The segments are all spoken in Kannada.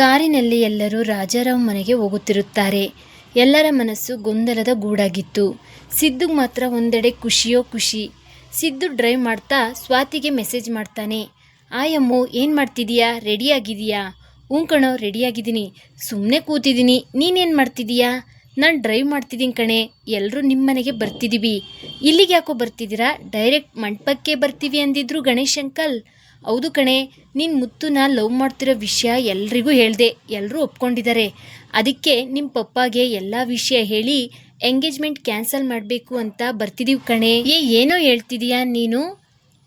ಕಾರಿನಲ್ಲಿ ಎಲ್ಲರೂ ರಾಜಾರಾವ್ ಮನೆಗೆ ಹೋಗುತ್ತಿರುತ್ತಾರೆ. ಎಲ್ಲರ ಮನಸ್ಸು ಗೊಂದಲದ ಗೂಡಾಗಿತ್ತು. ಸಿದ್ದು ಮಾತ್ರ ಒಂದೆಡೆ ಖುಷಿಯೋ ಖುಷಿ. ಸಿದ್ದು ಡ್ರೈವ್ ಮಾಡ್ತಾ ಸ್ವಾತಿಗೆ ಮೆಸೇಜ್ ಮಾಡ್ತಾನೆ. ಆಯಮ್ಮು ಏನು ಮಾಡ್ತಿದೀಯಾ? ರೆಡಿಯಾಗಿದೆಯಾ? ಹ್ಞೂ ಕಣೋ, ರೆಡಿಯಾಗಿದ್ದೀನಿ. ಸುಮ್ಮನೆ ಕೂತಿದ್ದೀನಿ. ನೀನೇನು ಮಾಡ್ತಿದೀಯಾ? ನಾನು ಡ್ರೈವ್ ಮಾಡ್ತಿದ್ದೀನಿ ಕಣೆ. ಎಲ್ಲರೂ ನಿಮ್ಮ ಮನೆಗೆ ಬರ್ತಿದ್ದೀವಿ ಇಲ್ಲಿಗೆ ಯಾಕೋ ಬರ್ತಿದ್ದೀರಾ? ಡೈರೆಕ್ಟ್ ಮಂಟಪಕ್ಕೆ ಬರ್ತೀವಿ ಅಂದಿದ್ರು ಗಣೇಶ್ ಅಂಕಲ್. ಹೌದು ಕಣೆ ನಿನ್ನ ಮುತ್ತುನ ಲವ್ ಮಾಡ್ತಿರೋ ವಿಷಯ ಎಲ್ರಿಗೂ ಹೇಳಿದೆ ಎಲ್ಲರೂ ಒಪ್ಕೊಂಡಿದ್ದಾರೆ ಅದಕ್ಕೆ ನಿಮ್ಮ ಪಪ್ಪಾಗೆ ಎಲ್ಲ ವಿಷಯ ಹೇಳಿ ಎಂಗೇಜ್ಮೆಂಟ್ ಕ್ಯಾನ್ಸಲ್ ಮಾಡಬೇಕು ಅಂತ ಬರ್ತಿದ್ದೀವಿ ಕಣೆ. ಏ, ಏನೋ ಹೇಳ್ತಿದೀಯಾ ನೀನು?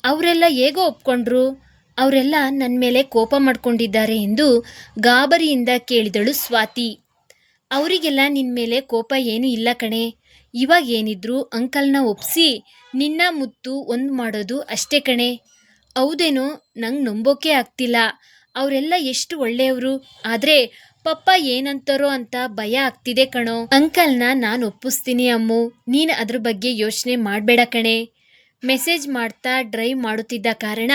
ಅವರೆಲ್ಲ ಹೇಗೋ ಒಪ್ಕೊಂಡ್ರು. ಅವರೆಲ್ಲ ನನ್ನ ಮೇಲೆ ಕೋಪ ಮಾಡ್ಕೊಂಡಿದ್ದಾರೆ ಎಂದು ಗಾಬರಿಯಿಂದ ಕೇಳಿದಳು ಸ್ವಾತಿ. ಅವರಿಗೆಲ್ಲ ನಿನ್ನ ಮೇಲೆ ಕೋಪ ಏನೂ ಇಲ್ಲ ಕಣೆ. ಇವಾಗ ಏನಿದ್ರು ಅಂಕಲ್ನ ಒಪ್ಸಿ, ನಿನ್ನ ಮುತ್ತು ಒಂದು ಮಾಡೋದು ಅಷ್ಟೇ ಕಣೆ. ಹೌದೇನೋ, ನಂಗೆ ನಂಬೋಕೆ ಆಗ್ತಿಲ್ಲ. ಅವರೆಲ್ಲ ಎಷ್ಟು ಒಳ್ಳೆಯವರು. ಆದರೆ ಪಪ್ಪ ಏನಂತಾರೋ ಅಂತ ಭಯ ಆಗ್ತಿದೆ ಕಣೋ. ಅಂಕಲ್ನ ನಾನು ಒಪ್ಪಿಸ್ತೀನಿ ಅಮ್ಮು. ನೀನು ಅದ್ರ ಬಗ್ಗೆ ಯೋಚನೆ ಮಾಡಬೇಡ ಕಣೆ. ಮೆಸೇಜ್ ಮಾಡ್ತಾ ಡ್ರೈವ್ ಮಾಡುತ್ತಿದ್ದ ಕಾರಣ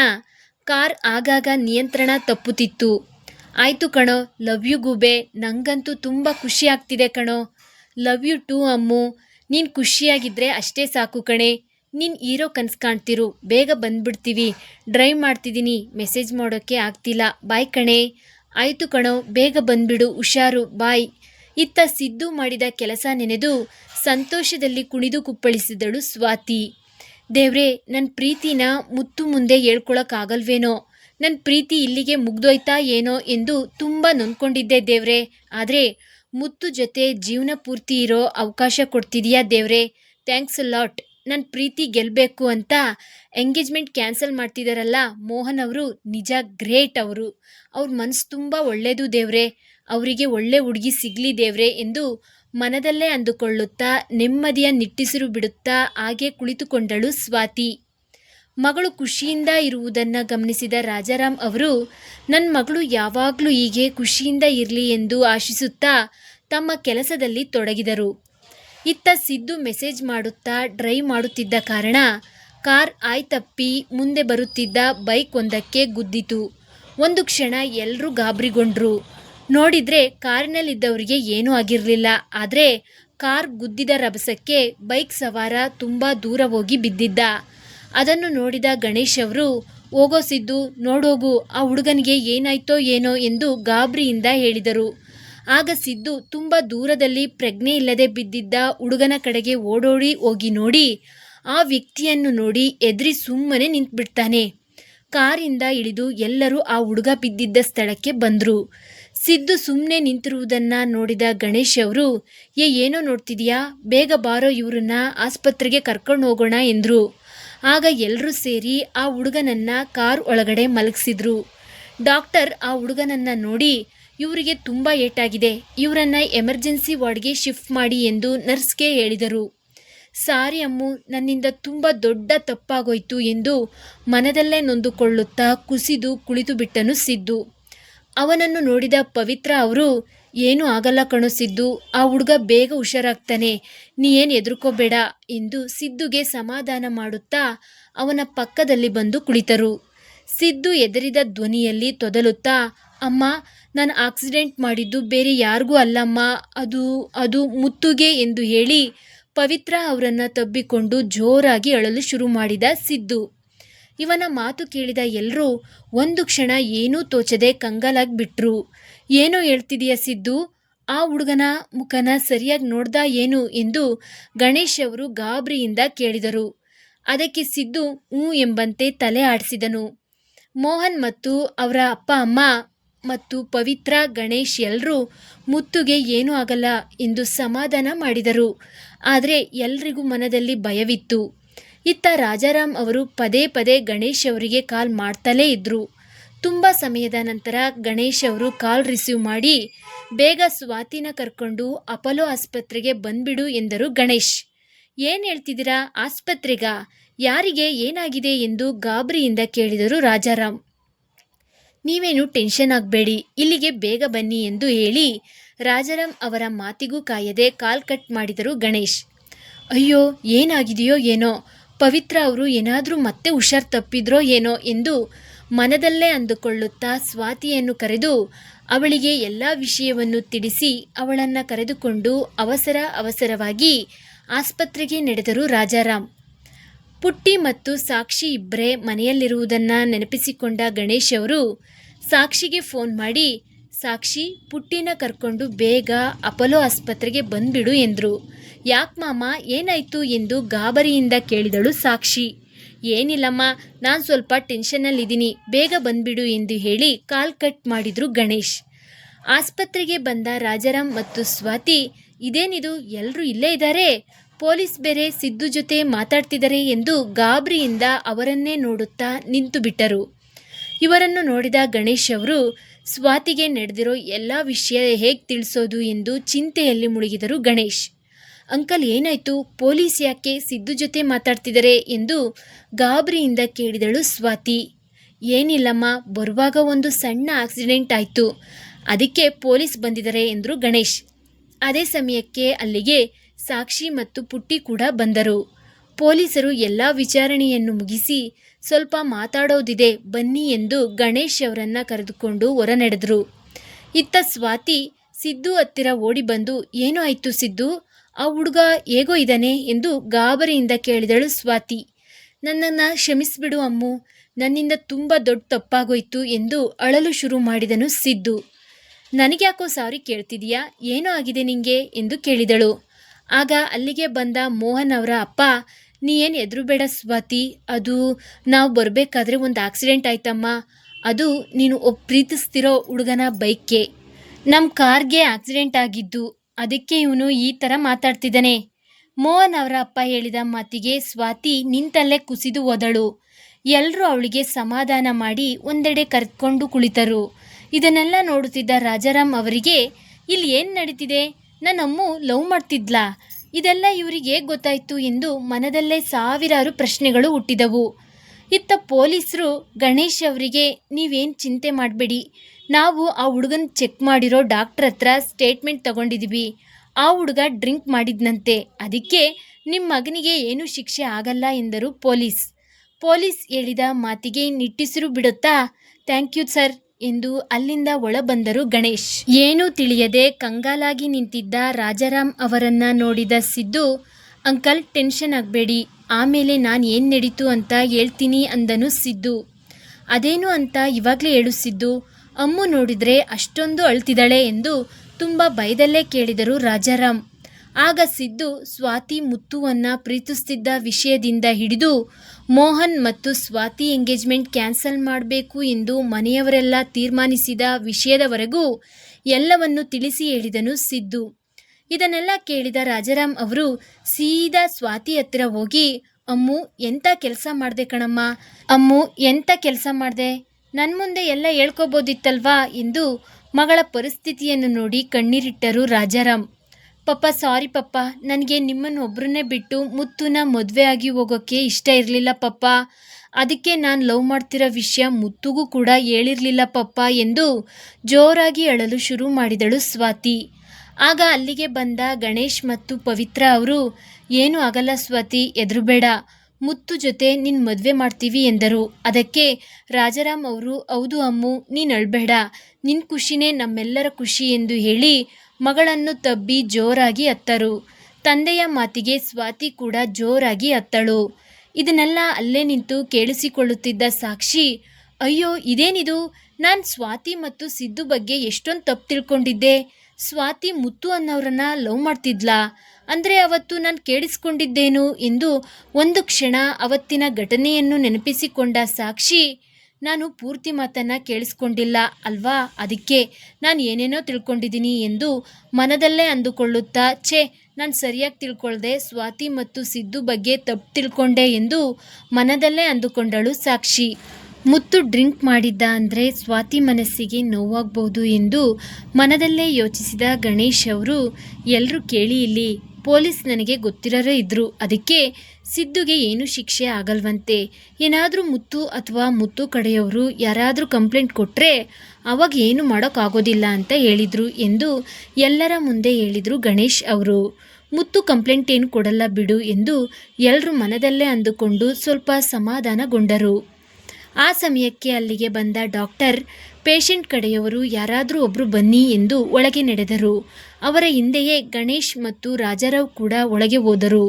ಕಾರ್ ಆಗಾಗ ನಿಯಂತ್ರಣ ತಪ್ಪುತ್ತಿತ್ತು. ಆಯ್ತು ಕಣೋ, ಲವ್ ಯು ಗೂಬೆ. ನಂಗಂತೂ ತುಂಬ ಖುಷಿ ಆಗ್ತಿದೆ ಕಣೋ. Love you too Ammu. ನೀನು ಖುಷಿಯಾಗಿದ್ದರೆ ಅಷ್ಟೇ ಸಾಕು ಕಣೆ. ನೀನು ಹೀರೋ ಕನ್ಸು ಕಾಣ್ತಿರು, ಬೇಗ ಬಂದ್ಬಿಡ್ತೀವಿ. ಡ್ರೈವ್ ಮಾಡ್ತಿದ್ದೀನಿ ಮೆಸೇಜ್ ಮಾಡೋಕ್ಕೆ ಆಗ್ತಿಲ್ಲ. ಬಾಯ್ ಕಣೆ. ಆಯಿತು ಕಣೋ, ಬೇಗ ಬಂದ್ಬಿಡು, ಹುಷಾರು, ಬಾಯ್. ಇತ್ತ ಸಿದ್ದು ಮಾಡಿದ ಕೆಲಸ ನೆನೆದು ಸಂತೋಷದಲ್ಲಿ ಕುಣಿದು ಕುಪ್ಪಳಿಸಿದಳು ಸ್ವಾತಿ. ದೇವ್ರೆ ನನ್ನ ಪ್ರೀತಿನ ಮುತ್ತು ಮುಂದೆ ಹೇಳ್ಕೊಳಕ್ಕಾಗಲ್ವೇನೋ? ನನ್ನ ಪ್ರೀತಿ ಇಲ್ಲಿಗೆ ಮುಗ್ದೋಯ್ತಾ ಏನೋ ಎಂದು ತುಂಬ ನೊಂದ್ಕೊಂಡಿದ್ದೆ ದೇವ್ರೆ. ಆದರೆ, ಮುತ್ತು ಜೊತೆ ಜೀವನ ಪೂರ್ತಿ ಇರೋ ಅವಕಾಶ ಕೊಡ್ತಿದೀಯಾ ದೇವ್ರೆ? Thanks lot. ನನ್ನ ಪ್ರೀತಿ ಗೆಲ್ಲಬೇಕು ಅಂತ ಎಂಗೇಜ್ಮೆಂಟ್ ಕ್ಯಾನ್ಸಲ್ ಮಾಡ್ತಿದ್ದಾರಲ್ಲ ಮೋಹನ್ ಅವರು ನಿಜ ಗ್ರೇಟ್ ಅವರು. ಅವ್ರ ಮನಸ್ಸು ತುಂಬ ಒಳ್ಳೆಯದು ದೇವ್ರೆ. ಅವರಿಗೆ ಒಳ್ಳೆ ಹುಡುಗಿ ಸಿಗಲಿ ದೇವ್ರೆ ಎಂದು ಮನದಲ್ಲೇ ಅಂದುಕೊಳ್ಳುತ್ತಾ, ನೆಮ್ಮದಿಯ ನಿಟ್ಟಿಸಿರು ಬಿಡುತ್ತಾ ಹಾಗೆ ಕುಳಿತುಕೊಂಡಳು ಸ್ವಾತಿ. ಮಗಳು ಖುಷಿಯಿಂದ ಇರುವುದನ್ನು ಗಮನಿಸಿದ ರಾಜಾರಾಮ್ ಅವರು ನನ್ನ ಮಗಳು ಯಾವಾಗಲೂ ಹೀಗೆ ಖುಷಿಯಿಂದ ಇರಲಿ ಎಂದು ಆಶಿಸುತ್ತಾ ತಮ್ಮ ಕೆಲಸದಲ್ಲಿ ತೊಡಗಿದರು. ಇತ್ತ ಸಿದ್ದು ಮೆಸೇಜ್ ಮಾಡುತ್ತಾ ಡ್ರೈವ್ ಮಾಡುತ್ತಿದ್ದ ಕಾರಣ ಕಾರ್ ಆಯ್ತಪ್ಪಿ ಮುಂದೆ ಬರುತ್ತಿದ್ದ ಬೈಕ್ ಒಂದಕ್ಕೆ ಗುದ್ದಿತು. ಒಂದು ಕ್ಷಣ ಎಲ್ಲರೂ ಗಾಬರಿಗೊಂಡ್ರು. ನೋಡಿದ್ರೆ ಕಾರಿನಲ್ಲಿದ್ದವರಿಗೆ ಏನೂ ಆಗಿರಲಿಲ್ಲ. ಆದರೆ ಕಾರ್ ಗುದ್ದಿದ ರಭಸಕ್ಕೆ ಬೈಕ್ ಸವಾರ ತುಂಬ ದೂರ ಹೋಗಿ ಬಿದ್ದಿದ್ದ. ಅದನ್ನು ನೋಡಿದ ಗಣೇಶ್ ಅವರು, ಹೋಗೋ ಸಿದ್ದು, ನೋಡೋಗು, ಆ ಹುಡುಗನಿಗೆ ಏನಾಯ್ತೋ ಏನೋ ಎಂದು ಗಾಬರಿಯಿಂದ ಹೇಳಿದರು. ಆಗ ಸಿದ್ದು ತುಂಬ ದೂರದಲ್ಲಿ ಪ್ರಜ್ಞೆ ಇಲ್ಲದೆ ಬಿದ್ದಿದ್ದ ಹುಡುಗನ ಕಡೆಗೆ ಓಡೋಡಿ ಹೋಗಿ ನೋಡಿ, ಆ ವ್ಯಕ್ತಿಯನ್ನು ನೋಡಿ ಎದ್ರಿ ಸುಮ್ಮನೆ ನಿಂತ್ಬಿಡ್ತಾನೆ. ಕಾರಿಂದ ಇಳಿದು ಎಲ್ಲರೂ ಆ ಹುಡುಗ ಬಿದ್ದಿದ್ದ ಸ್ಥಳಕ್ಕೆ ಬಂದರು. ಸಿದ್ದು ಸುಮ್ಮನೆ ನಿಂತಿರುವುದನ್ನ ನೋಡಿದ ಗಣೇಶ್ ಅವರು, ಏ, ಏನೋ ನೋಡ್ತಿದೀಯಾ? ಬೇಗ ಬಾರೋ ಇವ್ರನ್ನ ಆಸ್ಪತ್ರೆಗೆ ಕರ್ಕೊಂಡು ಹೋಗೋಣ ಎಂದರು. ಆಗ ಎಲ್ಲರೂ ಸೇರಿ ಆ ಹುಡುಗನನ್ನ ಕಾರ್ ಒಳಗಡೆ ಮಲಗಿಸಿದ್ರು. ಡಾಕ್ಟರ್ ಆ ಹುಡುಗನನ್ನ ನೋಡಿ ಇವರಿಗೆ ತುಂಬ ಏಟಾಗಿದೆ. ಇವರನ್ನ ಎಮರ್ಜೆನ್ಸಿ ವಾರ್ಡ್ಗೆ ಶಿಫ್ಟ್ ಮಾಡಿ ಎಂದು ನರ್ಸ್ಗೆ ಹೇಳಿದರು. ಸಾರಿ ಅಮ್ಮು, ನನ್ನಿಂದ ತುಂಬ ದೊಡ್ಡ ತಪ್ಪಾಗೋಯ್ತು ಎಂದು ಮನದಲ್ಲೇ ನೊಂದುಕೊಳ್ಳುತ್ತಾ ಕುಸಿದು ಕುಳಿತು ಬಿಟ್ಟನು ಸಿದ್ದು. ಅವನನ್ನು ನೋಡಿದ ಪವಿತ್ರ ಅವರು, ಏನೂ ಆಗಲ್ಲ ಕಣು ಸಿದ್ದು, ಆ ಹುಡುಗ ಬೇಗ ಹುಷಾರಾಗ್ತಾನೆ, ನೀ ಏನು ಎದುರ್ಕೋಬೇಡ ಎಂದು ಸಿದ್ದುಗೆ ಸಮಾಧಾನ ಮಾಡುತ್ತಾ ಅವನ ಪಕ್ಕದಲ್ಲಿ ಬಂದು ಕುಳಿತರು. ಸಿದ್ದು ಎದರಿದ ಧ್ವನಿಯಲ್ಲಿ ತೊದಲುತ್ತಾ ಅಮ್ಮ, ನಾನು ಆಕ್ಸಿಡೆಂಟ್ ಮಾಡಿದ್ದು ಬೇರೆ ಯಾರಿಗೂ ಅಲ್ಲಮ್ಮ ಅದು ಅದು ಮುತ್ತುಗೆ ಎಂದು ಹೇಳಿ ಪವಿತ್ರ ಅವರನ್ನು ತಬ್ಬಿಕೊಂಡು ಜೋರಾಗಿ ಅಳಲು ಶುರು ಮಾಡಿದ ಸಿದ್ದು. ಇವನ ಮಾತು ಕೇಳಿದ ಎಲ್ಲರೂ ಒಂದು ಕ್ಷಣ ಏನೂ ತೋಚದೆ ಕಂಗಾಲಾಗಿ ಬಿಟ್ರು. ಏನೋ ಹೇಳ್ತಿದೀಯ ಸಿದ್ದು? ಆ ಹುಡುಗನ ಮುಖನ ಸರಿಯಾಗಿ ನೋಡ್ದ ಏನು? ಎಂದು ಗಣೇಶ್ ಅವರು ಗಾಬರಿಯಿಂದ ಕೇಳಿದರು. ಅದಕ್ಕೆ ಸಿದ್ದು ಹ್ಞೂ ಎಂಬಂತೆ ತಲೆ ಆಡಿಸಿದನು. ಮೋಹನ್ ಮತ್ತು ಅವರ ಅಪ್ಪ, ಅಮ್ಮ ಮತ್ತು ಪವಿತ್ರ ಗಣೇಶ್ ಎಲ್ಲರೂ ಮುತ್ತುಗೆ ಏನೂ ಆಗಲ್ಲ ಎಂದು ಸಮಾಧಾನ ಮಾಡಿದರು. ಆದರೆ ಎಲ್ರಿಗೂ ಮನದಲ್ಲಿ ಭಯವಿತ್ತು. ಇತ್ತ ರಾಜಾರಾಮ್ ಅವರು ಪದೇ ಪದೇ ಗಣೇಶ್ ಅವರಿಗೆ ಕಾಲ್ ಮಾಡ್ತಲೇ ಇದ್ದರು ತುಂಬ ಸಮಯದ ನಂತರ ಗಣೇಶ್ ಅವರು ಕಾಲ್ ರಿಸೀವ್ ಮಾಡಿ, ಬೇಗ ಸ್ವಾತಿನ ಕರ್ಕೊಂಡು ಅಪೋಲೋ ಆಸ್ಪತ್ರೆಗೆ ಬಂದ್ಬಿಡು ಎಂದರು ಗಣೇಶ್. ಏನು ಹೇಳ್ತಿದ್ದೀರಾ, ಆಸ್ಪತ್ರೆಗಾ? ಯಾರಿಗೆ ಏನಾಗಿದೆ ಎಂದು ಗಾಬರಿಯಿಂದ ಕೇಳಿದರು ರಾಜಾರಾಮ್. ನೀವೇನು ಟೆನ್ಷನ್ ಆಗಬೇಡಿ, ಇಲ್ಲಿಗೆ ಬೇಗ ಬನ್ನಿ ಎಂದು ಹೇಳಿ ರಾಜಾರಾಮ್ ಅವರ ಮಾತಿಗೂ ಕಾಯದೆ ಕಾಲ್ ಕಟ್ ಮಾಡಿದರು ಗಣೇಶ್. ಅಯ್ಯೋ, ಏನಾಗಿದೆಯೋ ಏನೋ, ಪವಿತ್ರ ಅವರು ಏನಾದರೂ ಮತ್ತೆ ಹುಷಾರ್ ತಪ್ಪಿದ್ರೋ ಏನೋ ಎಂದು ಮನದಲ್ಲೇ ಅಂದುಕೊಳ್ಳುತ್ತಾ ಸ್ವಾತಿಯನ್ನು ಕರೆದು ಅವಳಿಗೆ ಎಲ್ಲ ವಿಷಯವನ್ನು ತಿಳಿಸಿ ಅವಳನ್ನು ಕರೆದುಕೊಂಡು ಅವಸರ ಅವಸರವಾಗಿ ಆಸ್ಪತ್ರೆಗೆ ನಡೆದರು ರಾಜಾರಾಮ್. ಪುಟ್ಟಿ ಮತ್ತು ಸಾಕ್ಷಿ ಇಬ್ಬರೇ ಮನೆಯಲ್ಲಿರುವುದನ್ನು ನೆನಪಿಸಿಕೊಂಡ ಗಣೇಶ್ ಅವರು, ಸಾಕ್ಷಿಗೆ ಫೋನ್ ಮಾಡಿ, ಸಾಕ್ಷಿ, ಪುಟ್ಟಿನ ಕರ್ಕೊಂಡು ಬೇಗ ಅಪೋಲೋ ಆಸ್ಪತ್ರೆಗೆ ಬಂದ್ಬಿಡು ಎಂದರು. ಯಾಕೆ ಮಾಮ, ಏನಾಯಿತು? ಎಂದು ಗಾಬರಿಯಿಂದ ಕೇಳಿದಳು ಸಾಕ್ಷಿ. ಏನಿಲ್ಲಮ್ಮ, ನಾನು ಸ್ವಲ್ಪ ಟೆನ್ಷನ್ನಲ್ಲಿದ್ದೀನಿ, ಬೇಗ ಬಂದ್ಬಿಡು ಎಂದು ಹೇಳಿ ಕಾಲ್ ಕಟ್ ಮಾಡಿದರು ಗಣೇಶ್. ಆಸ್ಪತ್ರೆಗೆ ಬಂದ ರಾಜಾರಾಮ್ ಮತ್ತು ಸ್ವಾತಿ, ಇದೇನಿದು ಎಲ್ಲರೂ ಇಲ್ಲೇ ಇದ್ದಾರೆ ಪೊಲೀಸ್ ಬೇರೆ ಸಿದ್ದು ಜೊತೆ ಮಾತಾಡ್ತಿದ್ದಾರೆ ಎಂದು ಗಾಬರಿಯಿಂದ ಅವರನ್ನೇ ನೋಡುತ್ತಾ ನಿಂತು ಬಿಟ್ಟರು. ಇವರನ್ನು ನೋಡಿದ ಗಣೇಶ್ ಅವರು, ಸ್ವಾತಿಗೆ ನಡೆದಿರೋ ಎಲ್ಲ ವಿಷಯ ಹೇಗೆ ತಿಳಿಸೋದು? ಎಂದು ಚಿಂತೆಯಲ್ಲಿ ಮುಳುಗಿದರು ಗಣೇಶ್. ಅಂಕಲ್, ಏನಾಯ್ತು? ಪೊಲೀಸ್ ಯಾಕೆ ಸಿದ್ದು ಜೊತೆ ಮಾತಾಡ್ತಿದ್ದಾರೆ? ಎಂದು ಗಾಬರಿಯಿಂದ ಕೇಳಿದಳು ಸ್ವಾತಿ. ಏನಿಲ್ಲಮ್ಮ, ಬರುವಾಗ ಒಂದು ಸಣ್ಣ ಆಕ್ಸಿಡೆಂಟ್ ಆಯಿತು. ಅದಕ್ಕೆ ಪೊಲೀಸ್ ಬಂದಿದ್ದಾರೆ, ಎಂದರು ಗಣೇಶ್. ಅದೇ ಸಮಯಕ್ಕೆ ಅಲ್ಲಿಗೆ ಸಾಕ್ಷಿ ಮತ್ತು ಪುಟ್ಟಿ ಕೂಡ ಬಂದರು. ಪೊಲೀಸರು ಎಲ್ಲ ವಿಚಾರಣೆಯನ್ನು ಮುಗಿಸಿ, ಸ್ವಲ್ಪ ಮಾತಾಡೋದಿದೆ, ಬನ್ನಿ ಎಂದು ಗಣೇಶ್ ಅವರನ್ನು ಕರೆದುಕೊಂಡು ಹೊರ ನಡೆದರು ಇತ್ತ ಸ್ವಾತಿ ಸಿದ್ದು ಹತ್ತಿರ ಓಡಿ ಬಂದು, ಏನೋ ಆಯಿತು ಸಿದ್ದು? ಆ ಹುಡುಗ ಹೇಗೋ ಇದ್ದಾನೆ ಎಂದು ಗಾಬರಿಯಿಂದ ಕೇಳಿದಳು ಸ್ವಾತಿ. ನನ್ನನ್ನು ಕ್ಷಮಿಸಿಬಿಡು ಅಮ್ಮು, ನನ್ನಿಂದ ತುಂಬ ದೊಡ್ಡ ತಪ್ಪಾಗೋಯ್ತು ಎಂದು ಅಳಲು ಶುರು ಮಾಡಿದನು ಸಿದ್ದು. ನನಗ್ಯಾಕೋ ಸಾರಿ ಕೇಳ್ತಿದೀಯಾ? ಏನೋ ಆಗಿದೆ ನಿಂಗೆ? ಎಂದು ಕೇಳಿದಳು. ಆಗ ಅಲ್ಲಿಗೆ ಬಂದ ಮೋಹನ್ ಅವರ ಅಪ್ಪ, ನೀ ಏನು ಎದುರು ಬೇಡ ಸ್ವಾತಿ, ಅದು ನಾವು ಬರಬೇಕಾದ್ರೆ ಒಂದು ಆಕ್ಸಿಡೆಂಟ್ ಆಯ್ತಮ್ಮ. ಅದು ನೀನು ಒಬ್ಬ ಪ್ರೀತಿಸ್ತಿರೋ ಹುಡುಗನ ಬೈಕ್ಗೆ. ನಮ್ಮ ಕಾರ್ಗೆ ಆಕ್ಸಿಡೆಂಟ್ ಆಗಿದ್ದು, ಅದಕ್ಕೆ ಇವನು ಈ ಥರ ಮಾತಾಡ್ತಿದ್ದಾನೆ. ಮೋಹನ್ ಅವರ ಅಪ್ಪ ಹೇಳಿದ ಮಾತಿಗೆ ಸ್ವಾತಿ ನಿಂತಲ್ಲೇ ಕುಸಿದು ಹೋದಳು. ಎಲ್ಲರೂ ಅವಳಿಗೆ ಸಮಾಧಾನ ಮಾಡಿ ಒಂದೆಡೆ ಕರೆದುಕೊಂಡು ಕುಳಿತರು. ಇದನ್ನೆಲ್ಲ ನೋಡುತ್ತಿದ್ದ ರಾಜಾರಾಮ್ ಅವರಿಗೆ, ಇಲ್ಲಿ ಏನು ನಡೀತಿದೆ? ನನ್ನ ಅಮ್ಮು ಲವ್ ಮಾಡ್ತಿದ್ಲಾ? ಇದೆಲ್ಲ ಇವರಿಗೆ ಹೇಗೆ ಗೊತ್ತಾಯಿತು ಎಂದು ಮನದಲ್ಲೇ ಸಾವಿರಾರು ಪ್ರಶ್ನೆಗಳು ಹುಟ್ಟಿದವು. ಇತ್ತ ಪೊಲೀಸರು, ಗಣೇಶ್ ಅವರಿಗೆ ನೀವೇನು ಚಿಂತೆ ಮಾಡಬೇಡಿ. ನಾವು ಆ ಹುಡುಗನ ಚೆಕ್ ಮಾಡಿರೋ ಡಾಕ್ಟ್ರ್ ಹತ್ರ ಸ್ಟೇಟ್ಮೆಂಟ್ ತಗೊಂಡಿದ್ದೀವಿ ಆ ಹುಡುಗ ಡ್ರಿಂಕ್ ಮಾಡಿದ್ನಂತೆ. ಅದಕ್ಕೆ ನಿಮ್ಮ ಮಗನಿಗೆ ಏನೂ ಶಿಕ್ಷೆ ಆಗಲ್ಲ ಎಂದರು ಪೊಲೀಸ್. ಪೊಲೀಸ್ ಹೇಳಿದ ಮಾತಿಗೆ ನಿಟ್ಟಿಸಿರು ಬಿಡುತ್ತಾ? Thank you sir. ಎಂದು ಅಲ್ಲಿಂದ ಒಳಬಂದರು ಗಣೇಶ್. ಏನೂ ತಿಳಿಯದೆ ಕಂಗಾಲಾಗಿ ನಿಂತಿದ್ದ ರಾಜಾರಾಮ್ ಅವರನ್ನ ನೋಡಿದ ಸಿದ್ದು, ಅಂಕಲ್, ಟೆನ್ಷನ್ ಆಗಬೇಡಿ. ಆಮೇಲೆ ನಾನು ಏನು ನಡೀತು ಅಂತ ಹೇಳ್ತೀನಿ ಅಂದನು ಸಿದ್ದು. ಅದೇನು ಅಂತ ಇವಾಗಲೇ ಹೇಳು ಸಿದ್ದು. ಅಮ್ಮು ನೋಡಿದರೆ ಅಷ್ಟೊಂದು ಅಳ್ತಿದ್ದಾಳೆ ಎಂದು ತುಂಬ ಭಯದಲ್ಲೇ ಕೇಳಿದರು ರಾಜಾರಾಮ್. ಆಗ ಸಿದ್ದು ಸ್ವಾತಿ ಮುತ್ತುವನ್ನ ಪ್ರೀತಿಸ್ತಿದ್ದ ವಿಷಯದಿಂದ ಹಿಡಿದು, ಮೋಹನ್ ಮತ್ತು ಸ್ವಾತಿ ಎಂಗೇಜ್ಮೆಂಟ್ ಕ್ಯಾನ್ಸಲ್ ಮಾಡಬೇಕು ಎಂದು ಮನೆಯವರೆಲ್ಲ ತೀರ್ಮಾನಿಸಿದ ವಿಷಯದವರೆಗೂ ಎಲ್ಲವನ್ನು ತಿಳಿಸಿ ಹೇಳಿದನು ಸಿದ್ದು. ಇದನ್ನೆಲ್ಲ ಕೇಳಿದ ರಾಜಾರಾಮ್ ಅವರು, ಸೀದಾ ಸ್ವಾತಿ ಹತ್ತಿರ ಹೋಗಿ, ಅಮ್ಮು ಎಂಥ ಕೆಲಸ ಮಾಡಿದೆ ಕಣಮ್ಮ? ಅಮ್ಮು ಎಂಥ ಕೆಲಸ ಮಾಡಿದೆ? ನನ್ನ ಮುಂದೆ ಎಲ್ಲ ಹೇಳ್ಕೋಬೋದಿತ್ತಲ್ವಾ? ಎಂದು ಮಗಳ ಪರಿಸ್ಥಿತಿಯನ್ನು ನೋಡಿ ಕಣ್ಣೀರಿಟ್ಟರು ರಾಜಾರಾಮ್ ಪಪ್ಪ ಸಾರಿ ಪಪ್ಪ ನನಗೆ ನಿಮ್ಮನ್ನು ಒಬ್ಬರನ್ನೇ ಬಿಟ್ಟು ಮುತ್ತುನ ಮದುವೆ ಆಗಿ ಹೋಗೋಕ್ಕೆ ಇಷ್ಟ ಇರಲಿಲ್ಲ ಪಪ್ಪ ಅದಕ್ಕೆ ನಾನು ಲವ್ ಮಾಡ್ತಿರೋ ವಿಷಯ ಮುತ್ತುಗೂ ಕೂಡ ಹೇಳಿರಲಿಲ್ಲ ಪಪ್ಪ ಎಂದು ಜೋರಾಗಿ ಅಳಲು ಶುರು ಮಾಡಿದಳು ಸ್ವಾತಿ. ಆಗ ಅಲ್ಲಿಗೆ ಬಂದ ಗಣೇಶ್ ಮತ್ತು ಪವಿತ್ರ ಅವರು, ಏನೂ ಆಗಲ್ಲ ಸ್ವಾತಿ, ಎದುರುಬೇಡ. ಮುತ್ತು ಜೊತೆ ನಿನ್ನ ಮದುವೆ ಮಾಡ್ತೀವಿ ಎಂದರು. ಅದಕ್ಕೆ, ರಾಜಾರಾಮ್ ಅವರು, ಹೌದು ಅಮ್ಮು, ನೀನು ಅಳ್ಬೇಡ. ನಿನ್ನ ಖುಷಿನೇ ನಮ್ಮೆಲ್ಲರ ಖುಷಿ ಎಂದು ಹೇಳಿ ಮಗಳನ್ನು ತಬ್ಬಿ ಜೋರಾಗಿ ಅತ್ತರು. ತಂದೆಯ ಮಾತಿಗೆ ಸ್ವಾತಿ ಕೂಡ ಜೋರಾಗಿ ಅತ್ತಳು. ಇದನ್ನೆಲ್ಲ ಅಲ್ಲೇ ನಿಂತು ಕೇಳಿಸಿಕೊಳ್ಳುತ್ತಿದ್ದ ಸಾಕ್ಷಿ, ಅಯ್ಯೋ, ಇದೇನಿದು? ನಾನು ಸ್ವಾತಿ ಮತ್ತು ಸಿದ್ದು ಬಗ್ಗೆ ಎಷ್ಟೊಂದು ತಪ್ಪು ತಿಳ್ಕೊಂಡಿದ್ದೆ. ಸ್ವಾತಿ ಮುತ್ತು ಅನ್ನೋರನ್ನ ಲವ್ ಮಾಡ್ತಿದ್ಲಾ? ಅಂದರೆ ಅವತ್ತು ನಾನು ಕೇಳಿಸ್ಕೊಂಡಿದ್ದೇನು? ಎಂದು ಒಂದು ಕ್ಷಣ ಅವತ್ತಿನ ಘಟನೆಯನ್ನು ನೆನಪಿಸಿಕೊಂಡ ಸಾಕ್ಷಿ ನಾನು ಪೂರ್ತಿ ಮಾತನ್ನು ಕೇಳಿಸ್ಕೊಂಡಿಲ್ಲ, ಅಲ್ವಾ? ಅದಕ್ಕೆ ನಾನು ಏನೇನೋ ತಿಳ್ಕೊಂಡಿದ್ದೀನಿ ಎಂದು ಮನದಲ್ಲೇ ಅಂದುಕೊಳ್ಳುತ್ತಾ, ಛೇ, ನಾನು ಸರಿಯಾಗಿ ತಿಳ್ಕೊಳ್ದೆ, ಸ್ವಾತಿ ಮತ್ತು ಸಿದ್ದು ಬಗ್ಗೆ ತಪ್ಪು ತಿಳ್ಕೊಂಡೆ ಎಂದು ಮನದಲ್ಲೇ ಅಂದುಕೊಂಡಳು ಸಾಕ್ಷಿ. ಮುತ್ತು ಡ್ರಿಂಕ್ ಮಾಡಿದ್ದ ಅಂದರೆ ಸ್ವಾತಿ ಮನಸ್ಸಿಗೆ ನೋವಾಗಬಹುದು ಎಂದು ಮನದಲ್ಲೇ ಯೋಚಿಸಿದ ಗಣೇಶ್ ಅವರು ಎಲ್ಲರೂ ಕೇಳಿ ಇಲ್ಲಿ, ಪೊಲೀಸ್ ನನಗೆ ಗೊತ್ತಿರೋರೇ ಇದ್ದರು ಅದಕ್ಕೆ ಸಿದ್ದುಗೆ ಏನು ಶಿಕ್ಷೆ ಆಗಲ್ವಂತೆ? ಏನಾದರೂ ಮುತ್ತು ಅಥವಾ ಮುತ್ತು ಕಡೆಯವರು ಯಾರಾದರೂ ಕಂಪ್ಲೇಂಟ್ ಕೊಟ್ಟರೆ ಅವಾಗ ಏನು ಮಾಡೋಕ್ಕಾಗೋದಿಲ್ಲ ಅಂತ ಹೇಳಿದರು ಎಂದು ಎಲ್ಲರ ಮುಂದೆ ಹೇಳಿದರು ಗಣೇಶ್ ಅವರು. ಮುತ್ತು ಕಂಪ್ಲೇಂಟ್ ಏನು ಕೊಡಲ್ಲ ಬಿಡು ಎಂದು ಎಲ್ಲರೂ ಮನದಲ್ಲೇ ಅಂದುಕೊಂಡು ಸ್ವಲ್ಪ ಸಮಾಧಾನಗೊಂಡರು. ಆ ಸಮಯಕ್ಕೆ ಅಲ್ಲಿಗೆ ಬಂದ ಡಾಕ್ಟರ್, ಪೇಷಂಟ್ ಕಡೆಯವರು ಯಾರಾದರೂ ಒಬ್ಬರು ಬನ್ನಿ ಎಂದು ಒಳಗೆ ನಡೆದರು. ಅವರ ಹಿಂದೆಯೇ ಗಣೇಶ್ ಮತ್ತು ರಾಜಾರಾವ್ ಕೂಡ ಒಳಗೆ ಹೋದರು.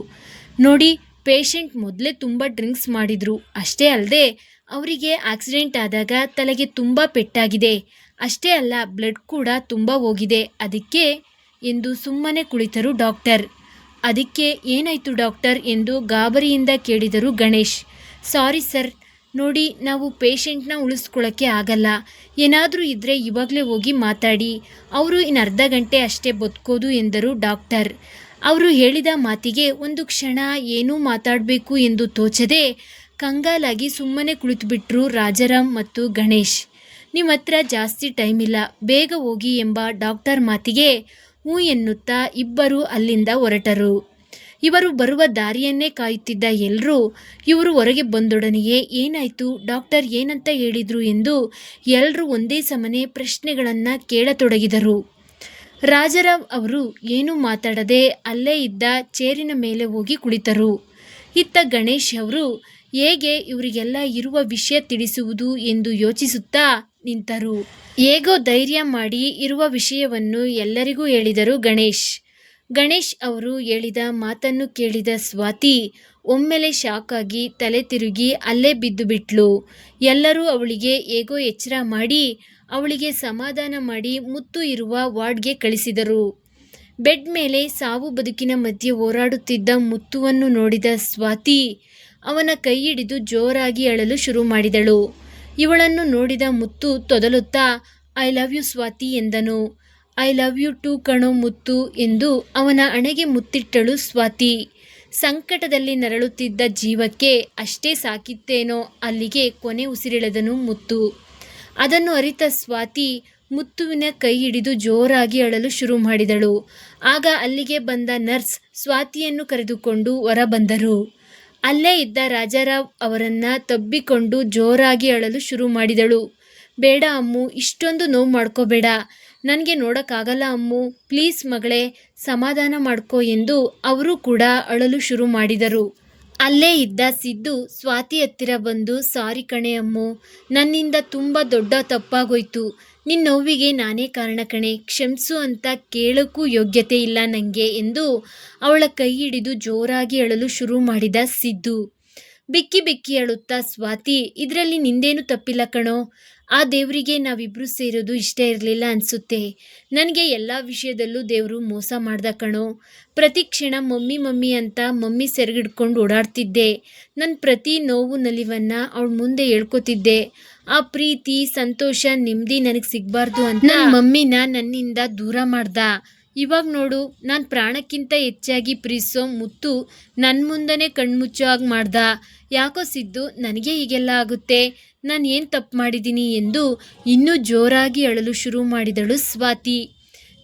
ನೋಡಿ ಪೇಷಂಟ್ ಮೊದಲೇ ತುಂಬ ಡ್ರಿಂಕ್ಸ್ ಮಾಡಿದ್ರು. ಅಷ್ಟೇ ಅಲ್ಲದೆ ಅವರಿಗೆ ಆಕ್ಸಿಡೆಂಟ್ ಆದಾಗ ತಲೆಗೆ ತುಂಬ ಪೆಟ್ಟಾಗಿದೆ. ಅಷ್ಟೇ ಅಲ್ಲ, ಬ್ಲಡ್ ಕೂಡ ತುಂಬ ಹೋಗಿದೆ. ಅದಕ್ಕೆ ಎಂದು ಸುಮ್ಮನೆ ಕುಳಿತರು ಡಾಕ್ಟರ್. ಅದಕ್ಕೆ ಏನಾಯಿತು ಡಾಕ್ಟರ್ ಎಂದು ಗಾಬರಿಯಿಂದ ಕೇಳಿದರು ಗಣೇಶ್. ಸಾರಿ ಸರ್, ನೋಡಿ ನಾವು ಪೇಷಂಟ್ನ ಉಳಿಸ್ಕೊಳ್ಳೋಕ್ಕೆ ಆಗಲ್ಲ. ಏನಾದರೂ ಇದ್ದರೆ ಇವಾಗಲೇ ಹೋಗಿ ಮಾತಾಡಿ. ಅವರು ಇನ್ನು ಅರ್ಧ ಗಂಟೆ ಅಷ್ಟೇ ಬದುಕೋದು ಎಂದರು ಡಾಕ್ಟರ್. ಅವರು ಹೇಳಿದ ಮಾತಿಗೆ ಒಂದು ಕ್ಷಣ ಏನೂ ಮಾತಾಡಬೇಕು ಎಂದು ತೋಚದೆ ಕಂಗಾಲಾಗಿ ಸುಮ್ಮನೆ ಕುಳಿತುಬಿಟ್ರು ರಾಜಾರಾಮ್ ಮತ್ತು ಗಣೇಶ್. ನಿಮ್ಮ ಹತ್ರ ಜಾಸ್ತಿ ಟೈಮ್ ಇಲ್ಲ, ಬೇಗ ಹೋಗಿ ಎಂಬ ಡಾಕ್ಟರ್ ಮಾತಿಗೆ ಹೂ ಎನ್ನುತ್ತಾ ಇಬ್ಬರು ಅಲ್ಲಿಂದ ಹೊರಟರು. ಇವರು ಬರುವ ದಾರಿಯನ್ನೇ ಕಾಯುತ್ತಿದ್ದ ಎಲ್ಲರೂ ಇವರು ಹೊರಗೆ ಬಂದೊಡನೆಯೇ, ಏನಾಯಿತು, ಡಾಕ್ಟರ್ ಏನಂತ ಹೇಳಿದರು? ಎಂದು ಎಲ್ಲರೂ ಒಂದೇ ಸಮನೆ ಪ್ರಶ್ನೆಗಳನ್ನು ಕೇಳತೊಡಗಿದರು. ರಾಜಾರಾವ್ ಅವರು ಏನೂ ಮಾತಾಡದೆ ಅಲ್ಲೇ ಇದ್ದ ಚೇರಿನ ಮೇಲೆ ಹೋಗಿ ಕುಳಿತರು. ಇತ್ತ ಗಣೇಶ್ ಅವರು, ಹೇಗೆ ಇವರಿಗೆಲ್ಲ ಇರುವ ವಿಷಯ ತಿಳಿಸುವುದು ಎಂದು ಯೋಚಿಸುತ್ತಾ ನಿಂತರು. ಹೇಗೋ ಧೈರ್ಯ ಮಾಡಿ ಇರುವ ವಿಷಯವನ್ನು ಎಲ್ಲರಿಗೂ ಹೇಳಿದರು ಗಣೇಶ್. ಗಣೇಶ್ ಅವರು ಹೇಳಿದ ಮಾತನ್ನು ಕೇಳಿದ ಸ್ವಾತಿ ಒಮ್ಮೆಲೆ ಶಾಕ್ ಆಗಿ ತಲೆ ತಿರುಗಿ ಅಲ್ಲೇ ಬಿದ್ದು ಬಿಟ್ಲು ಎಲ್ಲರೂ ಅವಳಿಗೆ ಹೇಗೋ ಎಚ್ಚರ ಮಾಡಿ ಅವಳಿಗೆ ಸಮಾಧಾನ ಮಾಡಿ ಮುತ್ತು ಇರುವ ವಾರ್ಡ್ಗೆ ಕಳಿಸಿದರು. ಬೆಡ್ ಮೇಲೆ ಸಾವು ಬದುಕಿನ ಮಧ್ಯೆ ಹೋರಾಡುತ್ತಿದ್ದ ಮುತ್ತುವನ್ನು ನೋಡಿದ ಸ್ವಾತಿ, ಅವನ ಕೈ ಹಿಡಿದು ಜೋರಾಗಿ ಅಳಲು ಶುರು ಮಾಡಿದಳು. ಇವಳನ್ನು ನೋಡಿದ ಮುತ್ತು ತೊದಲುತ್ತಾ, ಐ ಲವ್ ಯು ಸ್ವಾತಿ ಎಂದನು. ಐ ಲವ್ ಯು ಟು ಕಣೋ ಮುತ್ತು ಎಂದು ಅವನ ಅಣೆಗೆ ಮುತ್ತಿಟ್ಟಳು ಸ್ವಾತಿ. ಸಂಕಟದಲ್ಲಿ ನರಳುತ್ತಿದ್ದ ಜೀವಕ್ಕೆ ಅಷ್ಟೇ ಸಾಕಿತ್ತೇನೋ ಅಲ್ಲಿಗೆ ಕೊನೆ ಉಸಿರೆಳೆದನು ಮುತ್ತು. ಅದನ್ನು ಅರಿತ ಸ್ವಾತಿ ಮುತ್ತುವಿನ ಕೈ ಹಿಡಿದು ಜೋರಾಗಿ ಅಳಲು ಶುರು ಮಾಡಿದಳು. ಆಗ ಅಲ್ಲಿಗೆ ಬಂದ ನರ್ಸ್ ಸ್ವಾತಿಯನ್ನು ಕರೆದುಕೊಂಡು ಹೊರ ಬಂದರು ಅಲ್ಲೇ ಇದ್ದ ರಾಜಾರಾವ್ ಅವರನ್ನು ತಬ್ಬಿಕೊಂಡು ಜೋರಾಗಿ ಅಳಲು ಶುರು ಮಾಡಿದಳು. ಬೇಡ ಅಮ್ಮು, ಇಷ್ಟೊಂದು ನೋವು ಮಾಡ್ಕೋಬೇಡ. ನನಗೆ ನೋಡೋಕ್ಕಾಗಲ್ಲ ಅಮ್ಮು. ಪ್ಲೀಸ್ ಮಗಳೇ, ಸಮಾಧಾನ ಮಾಡ್ಕೋ ಎಂದು ಅವರು ಕೂಡ ಅಳಲು ಶುರು ಮಾಡಿದರು. ಅಲ್ಲೇ ಇದ್ದ ಸಿದ್ದು ಸ್ವಾತಿ ಹತ್ತಿರ ಬಂದು, ಸಾರಿ ಕಣೆ ಅಮ್ಮು, ನನ್ನಿಂದ ತುಂಬ ದೊಡ್ಡ ತಪ್ಪಾಗೋಯ್ತು. ನಿನ್ನ ನೋವಿಗೆ ನಾನೇ ಕಾರಣ ಕಣೆ. ಕ್ಷಮಿಸು ಅಂತ ಕೇಳೋಕ್ಕೂ ಯೋಗ್ಯತೆ ಇಲ್ಲ ನನಗೆ ಎಂದು ಅವಳ ಕೈ ಹಿಡಿದು ಜೋರಾಗಿ ಅಳಲು ಶುರು ಮಾಡಿದ ಸಿದ್ದು. ಬಿಕ್ಕಿ ಬಿಕ್ಕಿ ಅಳುತ್ತಾ, ಸ್ವಾತಿ, ಇದರಲ್ಲಿ ನಿಂದೇನು ತಪ್ಪಿಲ್ಲ ಕಣೋ. ಆ ದೇವರಿಗೆ ನಾವಿಬ್ಬರು ಸೇರೋದು ಇಷ್ಟ ಇರಲಿಲ್ಲ ಅನಿಸುತ್ತೆ. ನನಗೆ ಎಲ್ಲ ವಿಷಯದಲ್ಲೂ ದೇವರು ಮೋಸ ಮಾಡ್ದ ಕಣೋ. ಪ್ರತಿ ಕ್ಷಣ ಮಮ್ಮಿ ಮಮ್ಮಿ ಅಂತ ಮಮ್ಮಿ ಸೆರಗಿಡ್ಕೊಂಡು ಓಡಾಡ್ತಿದ್ದೆ. ನನ್ನ ಪ್ರತಿ ನೋವು ನಲಿವನ್ನು ಅವಳ ಮುಂದೆ ಹೇಳ್ಕೊತಿದ್ದೆ. ಆ ಪ್ರೀತಿ, ಸಂತೋಷ, ನೆಮ್ಮದಿ ನನಗೆ ಸಿಗಬಾರ್ದು ಅಂತ ನನ್ನ ಮಮ್ಮಿನ ನನ್ನಿಂದ ದೂರ ಮಾಡ್ದ. ಇವಾಗ ನೋಡು, ನಾನು ಪ್ರಾಣಕ್ಕಿಂತ ಹೆಚ್ಚಾಗಿ ಪ್ರೀತಿಸೋ ಮುತ್ತು ನನ್ನ ಮುಂದನೆ ಕಣ್ಮುಚ್ಚೋ ಹಾಗೆ ಮಾಡ್ದ. ಯಾಕೋ ಸಿದ್ದು, ನನಗೆ ಹೀಗೆಲ್ಲ ಆಗುತ್ತೆ. ನಾನು ಏನು ತಪ್ಪು ಮಾಡಿದ್ದೀನಿ ಎಂದು ಇನ್ನೂ ಜೋರಾಗಿ ಅಳಲು ಶುರು ಮಾಡಿದಳು ಸ್ವಾತಿ.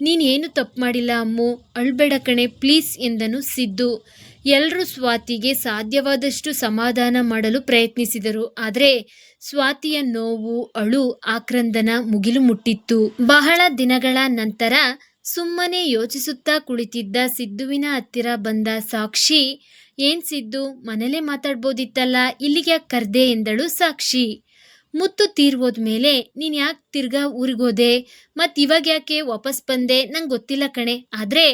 ನೀನೇನು ತಪ್ಪು ಮಾಡಿಲ್ಲ ಅಮ್ಮು, ಅಳ್ಬೇಡ ಕಣೆ, ಪ್ಲೀಸ್ ಎಂದನು ಸಿದ್ದು. ಎಲ್ಲರೂ ಸ್ವಾತಿಗೆ ಸಾಧ್ಯವಾದಷ್ಟು ಸಮಾಧಾನ ಮಾಡಲು ಪ್ರಯತ್ನಿಸಿದರು. ಆದರೆ ಸ್ವಾತಿಯ ನೋವು, ಅಳು, ಆಕ್ರಂದನ ಮುಗಿಲು ಮುಟ್ಟಿತ್ತು. ಬಹಳ ದಿನಗಳ ನಂತರ ಸುಮ್ಮನೆ ಯೋಚಿಸುತ್ತಾ ಕುಳಿತಿದ್ದ ಸಿದ್ದುವಿನ ಹತ್ತಿರ ಬಂದ ಸಾಕ್ಷಿ, ಏನ್ ಸಿದ್ದು, ಮನೇಲೆ ಮಾತಾಡ್ಬೋದಿತ್ತಲ್ಲ ಇಲ್ಲಿಗೆ ಕರ್ದೆ? ಎಂದಳು ಸಾಕ್ಷಿ. ಮುತ್ತು ತೀರ್ಹೋದ್ಮೇಲೆ ನೀನು ಯಾಕೆ ತಿರ್ಗಾ ಊರಿಗೋದೆ? ಮತ್ತು ಇವಾಗ ಯಾಕೆ ವಾಪಸ್ ಬಂದೆ? ನಂಗೆ ಗೊತ್ತಿಲ್ಲ ಕಣೆ. ಆದರೆ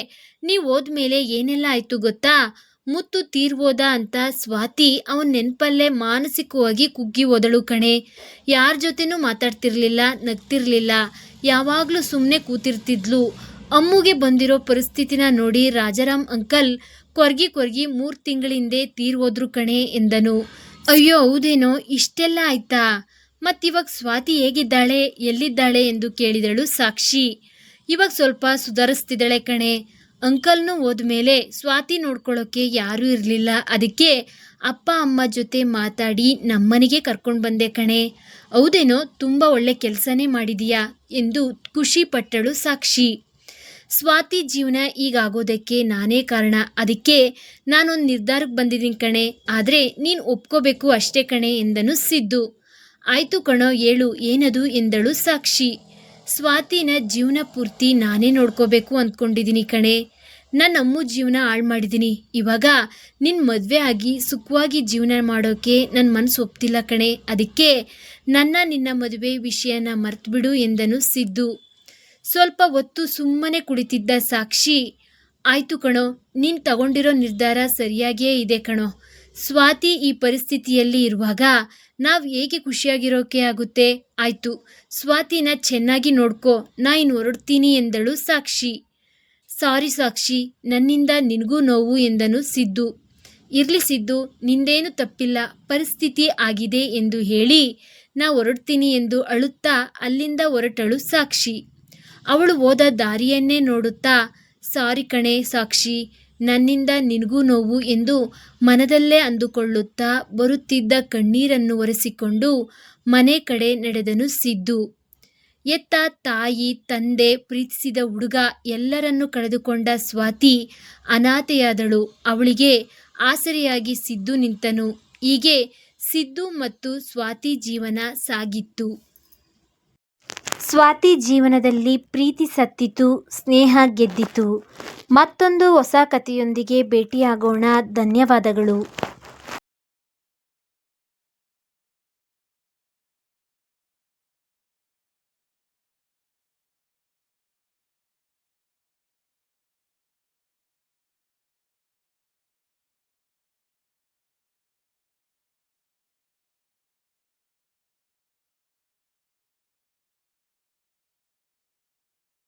ನೀವು ಹೋದ್ಮೇಲೆ ಏನೆಲ್ಲ ಆಯಿತು ಗೊತ್ತಾ? ಮುತ್ತು ತೀರ್ಬೋದ ಅಂತ ಸ್ವಾತಿ ಅವನ ನೆನಪಲ್ಲೇ ಮಾನಸಿಕವಾಗಿ ಕುಗ್ಗಿ ಹೋದಳು ಕಣೆ. ಯಾರ ಜೊತೆನೂ ಮಾತಾಡ್ತಿರ್ಲಿಲ್ಲ, ನಗ್ತಿರ್ಲಿಲ್ಲ. ಯಾವಾಗಲೂ ಸುಮ್ಮನೆ ಕೂತಿರ್ತಿದ್ಲು. ಅಮ್ಮುಗೆ ಬಂದಿರೋ ಪರಿಸ್ಥಿತಿನ ನೋಡಿ ರಾಜಾರಾಮ್ ಅಂಕಲ್ ಕೊರ್ಗಿ ಕೊರ್ಗಿ ಮೂರು ತಿಂಗಳಿಂದೆ ತೀರ್ಹೋದ್ರು ಕಣೆ ಎಂದನು. ಅಯ್ಯೋ, ಹೌದೇನೋ? ಇಷ್ಟೆಲ್ಲ ಆಯ್ತಾ? ಮತ್ತಿವಾಗ ಸ್ವಾತಿ ಹೇಗಿದ್ದಾಳೆ, ಎಲ್ಲಿದ್ದಾಳೆ ಎಂದು ಕೇಳಿದಳು ಸಾಕ್ಷಿ. ಇವಾಗ ಸ್ವಲ್ಪ ಸುಧಾರಿಸ್ತಿದ್ದಾಳೆ ಕಣೆ. ಅಂಕಲ್ನು ಹೋದ್ಮೇಲೆ ಸ್ವಾತಿ ನೋಡ್ಕೊಳ್ಳೋಕೆ ಯಾರೂ ಇರಲಿಲ್ಲ. ಅದಕ್ಕೆ ಅಪ್ಪ, ಅಮ್ಮ ಜೊತೆ ಮಾತಾಡಿ ನಮ್ಮನೆಗೆ ಕರ್ಕೊಂಡು ಬಂದೆ ಕಣೆ. ಹೌದೇನೋ, ತುಂಬ ಒಳ್ಳೆ ಕೆಲಸನೇ ಮಾಡಿದೀಯಾ ಎಂದು ಖುಷಿ ಪಟ್ಟಳು ಸಾಕ್ಷಿ. ಸ್ವಾತಿ ಜೀವನ ಈಗಾಗೋದಕ್ಕೆ ನಾನೇ ಕಾರಣ. ಅದಕ್ಕೆ ನಾನೊಂದು ನಿರ್ಧಾರಕ್ಕೆ ಬಂದಿದ್ದೀನಿ ಕಣೆ. ಆದರೆ ನೀನು ಒಪ್ಕೋಬೇಕು ಅಷ್ಟೇ ಕಣೆ ಎಂದನು ಸಿದ್ದು. ಆಯ್ತು ಕಣೋ ಏಳು, ಏನದು ಎಂದಳು ಸಾಕ್ಷಿ. ಸ್ವಾತಿನ ಜೀವನ ಪೂರ್ತಿ ನಾನೇ ನೋಡ್ಕೋಬೇಕು ಅಂದ್ಕೊಂಡಿದ್ದೀನಿ ಕಣೆ. ನನ್ನ ಅಮ್ಮು ಜೀವನ ಹಾಳು ಮಾಡಿದ್ದೀನಿ ಇವಾಗ ನಿನ್ನ ಮದುವೆ ಆಗಿ ಸುಖವಾಗಿ ಜೀವನ ಮಾಡೋಕ್ಕೆ ನನ್ನ ಮನಸ್ಸು ಒಪ್ತಿಲ್ಲ ಕಣೆ. ಅದಕ್ಕೆ ನನ್ನ ನಿನ್ನ ಮದುವೆ ವಿಷಯನ ಮರ್ತುಬಿಡು ಎಂದನು ಸಿದ್ದು. ಸ್ವಲ್ಪ ಹೊತ್ತು ಸುಮ್ಮನೆ ಕುಳಿತಿದ್ದ ಸಾಕ್ಷಿ, ಆಯ್ತು ಕಣೋ, ನೀನು ತಗೊಂಡಿರೋ ನಿರ್ಧಾರ ಸರಿಯಾಗಿಯೇ ಇದೆ ಕಣೋ. ಸ್ವಾತಿ ಈ ಪರಿಸ್ಥಿತಿಯಲ್ಲಿ ಇರುವಾಗ ನಾವು ಹೇಗೆ ಖುಷಿಯಾಗಿರೋಕೆ ಆಗುತ್ತೆ? ಆಯ್ತು, ಸ್ವಾತಿನ ಚೆನ್ನಾಗಿ ನೋಡ್ಕೋ, ನಾ ಇನ್ನು ಹೊರಡ್ತೀನಿ ಎಂದಳು ಸಾಕ್ಷಿ. ಸಾರಿ ಸಾಕ್ಷಿ, ನನ್ನಿಂದ ನಿನಗೂ ನೋವು ಎಂದನು ಸಿದ್ದು. ಇರ್ಲಿ ಸಿದ್ದು, ನಿಂದೇನು ತಪ್ಪಿಲ್ಲ, ಪರಿಸ್ಥಿತಿ ಆಗಿದೆ ಎಂದು ಹೇಳಿ ನಾ ಹೊರಡ್ತೀನಿ ಎಂದು ಅಳುತ್ತಾ ಅಲ್ಲಿಂದ ಹೊರಟಳು ಸಾಕ್ಷಿ. ಅವಳು ಹೋದ ದಾರಿಯನ್ನೇ ನೋಡುತ್ತಾ, ಸಾರಿ ಕಣೆ ಸಾಕ್ಷಿ ನನ್ನಿಂದ ನಿನಗೂ ನೋವು ಎಂದು ಮನದಲ್ಲೇ ಅಂದುಕೊಳ್ಳುತ್ತಾ ಬರುತ್ತಿದ್ದ ಕಣ್ಣೀರನ್ನು ಒರೆಸಿಕೊಂಡು ಮನೆ ಕಡೆ ನಡೆದನು ಸಿದ್ದು. ಎತ್ತ ತಾಯಿ, ತಂದೆ ಪ್ರೀತಿಸಿದ ಹುಡುಗ ಎಲ್ಲರನ್ನು ಕಳೆದುಕೊಂಡ ಸ್ವಾತಿ ಅನಾಥೆಯಾದಳು. ಅವಳಿಗೆ ಆಸರೆಯಾಗಿ ಸಿದ್ದು ನಿಂತನು. ಹೀಗೆ ಸಿದ್ದು ಮತ್ತು ಸ್ವಾತಿ ಜೀವನ ಸಾಗಿತ್ತು. ಸ್ವಾತಿ ಜೀವನದಲ್ಲಿ ಪ್ರೀತಿ ಸತ್ತಿತು ಸ್ನೇಹ ಗೆದ್ದಿತು. ಮತ್ತೊಂದು ಹೊಸ ಕಥೆಯೊಂದಿಗೆ ಭೇಟಿಯಾಗೋಣ. ಧನ್ಯವಾದಗಳು.